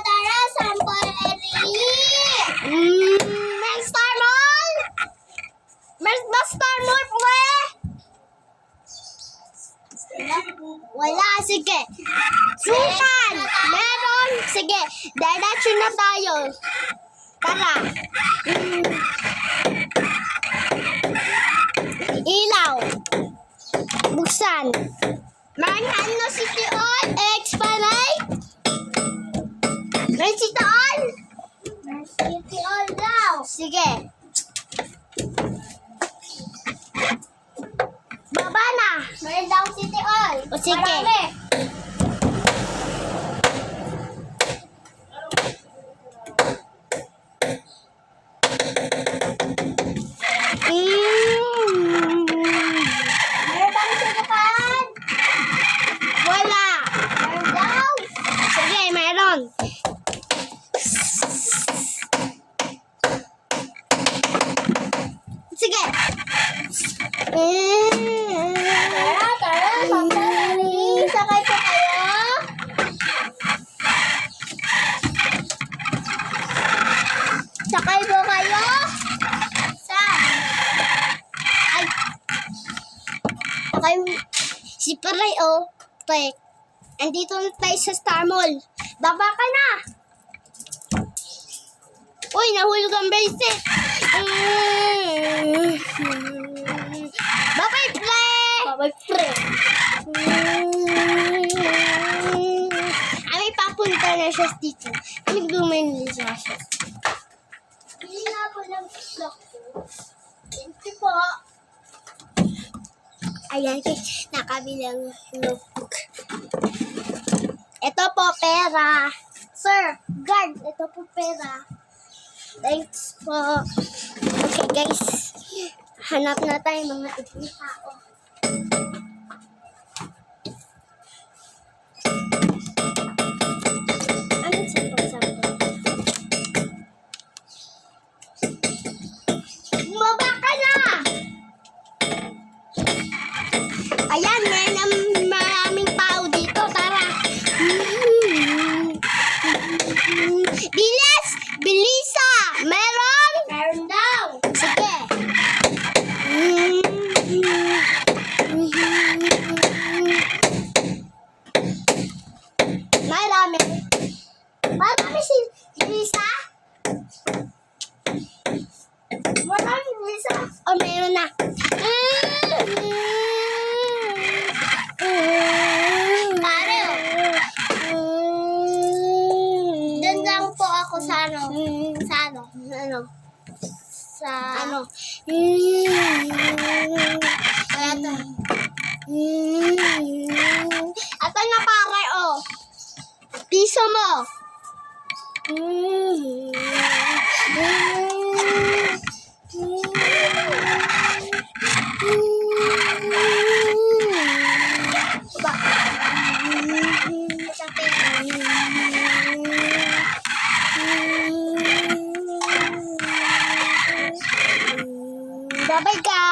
tara, sampol eri. Mm, may Star Mall? May ba Star Mall po eh? Wala, sige. Sukan! Meron! Sige, diretso na tayo. Tara. Mm. Sige. Baba na. Meron daw city all. O, sige. Marami. Tara, tara, eri. Sakay po kayo. Sakay po kayo. Saan? Ay. Okay. Si Paray, oh. Tek. Andito na tayo sa Star Mall. Baba ka na. Uy, nahulog ang bracelet. Mm. Bye-bye, pre. Babay pre. Mm. Ay, may siya dito. Nagdumin siya siya. Bili nga po ng lock ko. Thank you po. Ayan, nakabilang notebook. Ito po, pera. Sir, guard, ito po pera. Thanks po. Okay, guys. Hanap na tayo mga ibang tao. Ayan, may nam- maraming tao dito. Tara. Bilis! Bilisa! Meron? Meron daw. Sige. Marami. Marami si Lisa? Marami Lisa? Oh, meron na. Pare, Doon lang po ako sa ano. Sa ano. Sa Ano? Kaya to. Ito na pare, oh. Piso mo. Isang Mega.